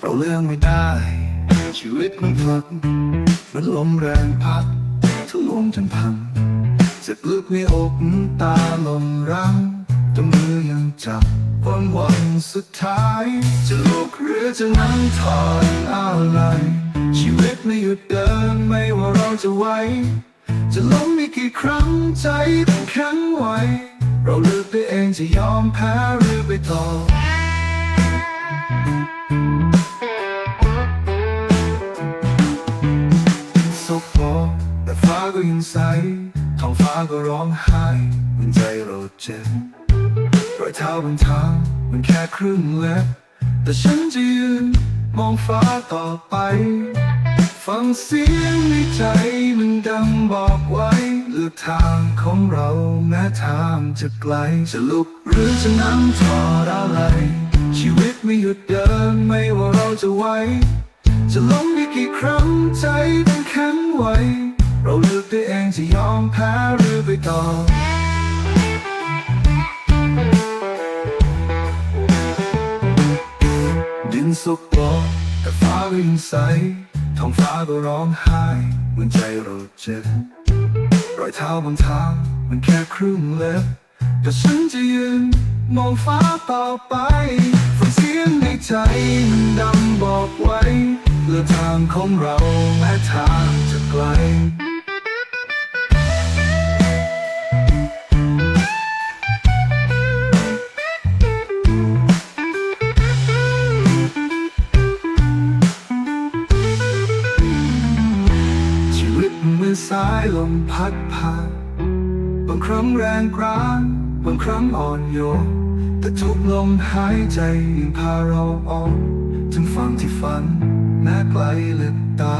เราเลือกไม่ได้ ชีวิตมันพลัดมันลมแรงพัดทะลวงจนพังเจ็บลึกในอกน้ำตาลมรังแต่มือยังจับความหวังสุดท้าย จะลุกหรือจะนั่งถอยอะไร ชีวิตไม่หยุดเดินไม่ว่าเราจะไหวจะล้มมีกี่ครั้งใจต้องแข็งไว้ เราเลือกตัวเองจะยอมแพ้หรือไปต่อสกปรกแต่ฟ้าก็ยังใสท้องฟ้าก็ร้องไห้มันใจเราเจ็บรอยเท้าบนทางมันแค่ครึ่งเล็บแต่ฉันจะยืนมองฟ้าต่อไป ฟังเสียงในใจมันดังบอกไว้เลือกทางของเราแม้ทางจะไกลจะลุกหรือจะนั่งทอดอะไร ชีวิตไม่หยุดเดินไม่ว่าเราจะไหวจะล้มอีกกี่ครั้งใจต้องแข็งไว้ เราเลือกตัวเองจะยอมแพ้หรือไปต่อดินสุกปรกแต่ฟ้าก็ยังใส ท้องฟ้าก็ร้องไห้เหมือนใจเราเจ็บรอยเท้าบนทางมันแค่ครึ่งเล็บแต่ฉันจะยืนมองฟ้าต่อไปฟังเสียงในใจมันดำบอกไว้เลือทางของเราแม้ทาง สายลมพัดผ่านบางครั้งแรงกรานบางครั้งอ่อนโยนแต่ทุกลมหายใจยังพาเราออกถึงฝั่งที่ฝันแม้ไกลเหลือตา